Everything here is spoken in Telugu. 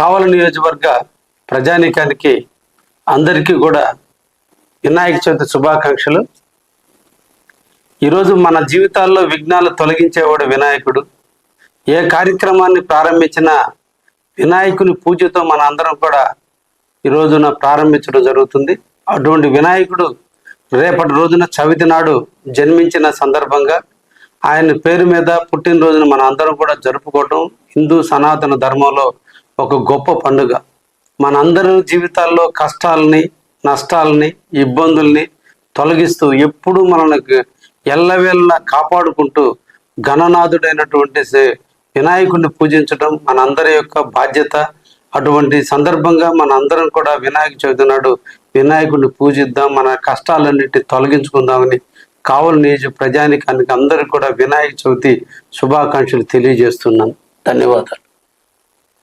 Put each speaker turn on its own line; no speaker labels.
కావల నియోజకవర్గ ప్రజానీకానికి అందరికీ కూడా వినాయక చవితి శుభాకాంక్షలు. ఈరోజు మన జీవితాల్లో విఘ్నాలు తొలగించేవాడు వినాయకుడు. ఏ కార్యక్రమాన్ని ప్రారంభించినా వినాయకుని పూజతో మన అందరం కూడా ఈ రోజున ప్రారంభించడం జరుగుతుంది. అటువంటి వినాయకుడు రేపటి రోజున చవితి నాడు జన్మించిన సందర్భంగా ఆయన పేరు మీద పుట్టినరోజున మన అందరం కూడా జరుపుకోవటం హిందూ సనాతన ధర్మంలో ఒక గొప్ప పండుగ. మనందరి జీవితాల్లో కష్టాలని నష్టాలని ఇబ్బందుల్ని తొలగిస్తూ ఎప్పుడూ మనకు ఎల్లవేళ్ళ కాపాడుకుంటూ గణనాథుడైనటువంటి వినాయకుడిని పూజించడం మనందరి యొక్క బాధ్యత. అటువంటి సందర్భంగా మన అందరం కూడా వినాయక చవితి నాడు వినాయకుడిని పూజిద్దాం మన కష్టాలన్నిటి తొలగించుకుందామని కావలి నియోజక ప్రజానికానికి అందరికీ కూడా వినాయక చవితి శుభాకాంక్షలు తెలియజేస్తున్నాను ధన్యవాదాలు.